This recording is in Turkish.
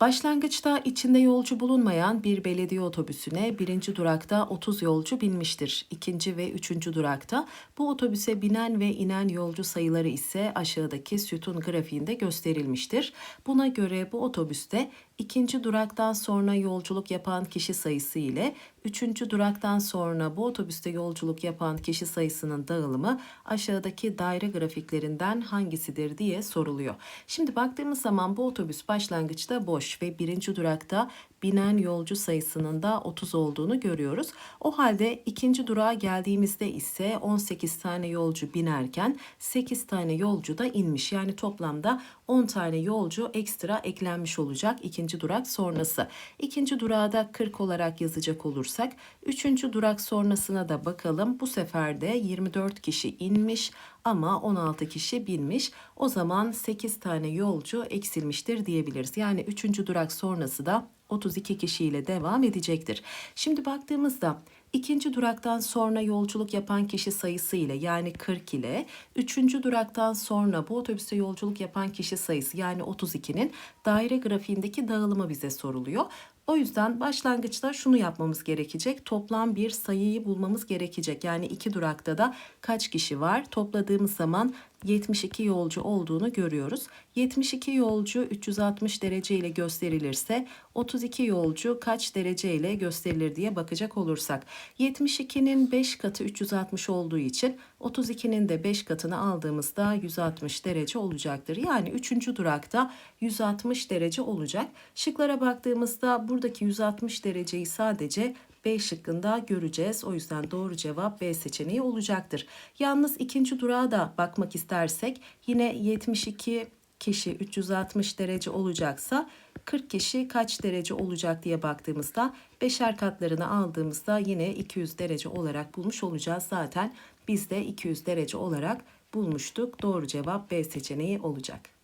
Başlangıçta içinde yolcu bulunmayan bir belediye otobüsüne birinci durakta 30 yolcu binmiştir. İkinci ve üçüncü durakta bu otobüse binen ve inen yolcu sayıları ise aşağıdaki sütun grafiğinde gösterilmiştir. Buna göre bu otobüste ikinci duraktan sonra yolculuk yapan kişi sayısı ile üçüncü duraktan sonra bu otobüste yolculuk yapan kişi sayısının dağılımı aşağıdaki daire grafiklerinden hangisidir diye soruluyor. Şimdi baktığımız zaman bu otobüs başlangıçta boş ve birinci durakta binen yolcu sayısının da 30 olduğunu görüyoruz. O halde ikinci durağa geldiğimizde ise 18 tane yolcu binerken 8 tane yolcu da inmiş. Yani toplamda 10 tane yolcu ekstra eklenmiş olacak ikinci durak sonrası. İkinci durağı da 40 olarak yazacak olursak üçüncü durak sonrasına da bakalım. Bu sefer de 24 kişi inmiş ama 16 kişi binmiş. O zaman 8 tane yolcu eksilmiştir diyebiliriz. Yani 3. durak sonrası da 32 kişiyle devam edecektir. Şimdi baktığımızda ikinci duraktan sonra yolculuk yapan kişi sayısı ile yani 40 ile üçüncü duraktan sonra bu otobüste yolculuk yapan kişi sayısı yani 32'nin daire grafiğindeki dağılımı bize soruluyor. O yüzden başlangıçta şunu yapmamız gerekecek. Toplam bir sayıyı bulmamız gerekecek. Yani iki durakta da kaç kişi var? Topladığımız zaman 72 yolcu olduğunu görüyoruz. 72 yolcu 360 derece ile gösterilirse 32 yolcu kaç derece ile gösterilir diye bakacak olursak 72'nin 5 katı 360 olduğu için 32'nin de 5 katını aldığımızda 160 derece olacaktır. Yani 3. durakta 160 derece olacak. Şıklara baktığımızda buradaki 160 dereceyi sadece B şıkkında göreceğiz. O yüzden doğru cevap B seçeneği olacaktır. Yalnız ikinci durağa da bakmak istersek yine 72 kişi 360 derece olacaksa 40 kişi kaç derece olacak diye baktığımızda beşer katlarını aldığımızda yine 200 derece olarak bulmuş olacağız. Zaten biz de 200 derece olarak bulmuştuk. Doğru cevap B seçeneği olacak.